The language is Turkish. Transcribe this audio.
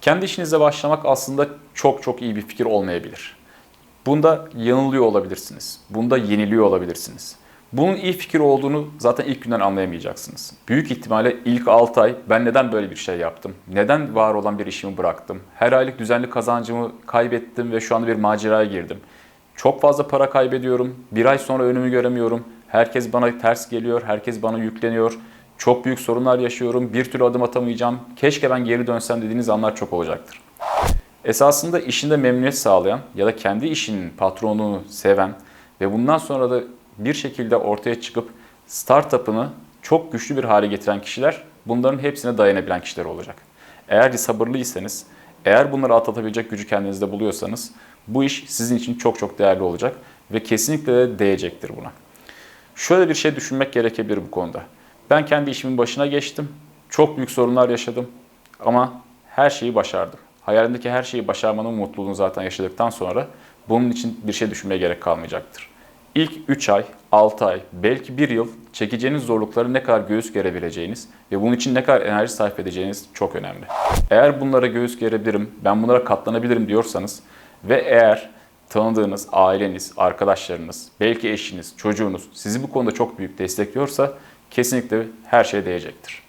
Kendi işinize başlamak aslında çok çok iyi bir fikir olmayabilir. Bunda yanılıyor olabilirsiniz. Bunda yeniliyor olabilirsiniz. Bunun iyi fikir olduğunu zaten ilk günden anlayamayacaksınız. Büyük ihtimalle ilk 6 ay ben neden böyle bir şey yaptım? Neden var olan bir işimi bıraktım? Her aylık düzenli kazancımı kaybettim ve şu anda bir maceraya girdim. Çok fazla para kaybediyorum. Bir ay sonra önümü göremiyorum. Herkes bana ters geliyor. Herkes bana yükleniyor. Çok büyük sorunlar yaşıyorum. Bir türlü adım atamayacağım. Keşke ben geri dönsem dediğiniz anlar çok olacaktır. Esasında işinde memnuniyet sağlayan ya da kendi işinin patronunu seven ve bundan sonra da bir şekilde ortaya çıkıp startup'ını çok güçlü bir hale getiren kişiler bunların hepsine dayanabilen kişiler olacak. Eğer sabırlıysanız, eğer bunları atlatabilecek gücü kendinizde buluyorsanız bu iş sizin için çok çok değerli olacak ve kesinlikle de değecektir buna. Şöyle bir şey düşünmek gerekebilir bu konuda. Ben kendi işimin başına geçtim. Çok büyük sorunlar yaşadım ama her şeyi başardım. Hayalimdeki her şeyi başarmanın mutluluğunu zaten yaşadıktan sonra bunun için bir şey düşünmeye gerek kalmayacaktır. İlk 3 ay, 6 ay, belki 1 yıl çekeceğiniz zorlukları ne kadar göğüs gerebileceğiniz ve bunun için ne kadar enerji sarf edeceğiniz çok önemli. Eğer bunlara göğüs gerebilirim, ben bunlara katlanabilirim diyorsanız ve eğer tanıdığınız aileniz, arkadaşlarınız, belki eşiniz, çocuğunuz sizi bu konuda çok büyük destekliyorsa kesinlikle her şey değecektir.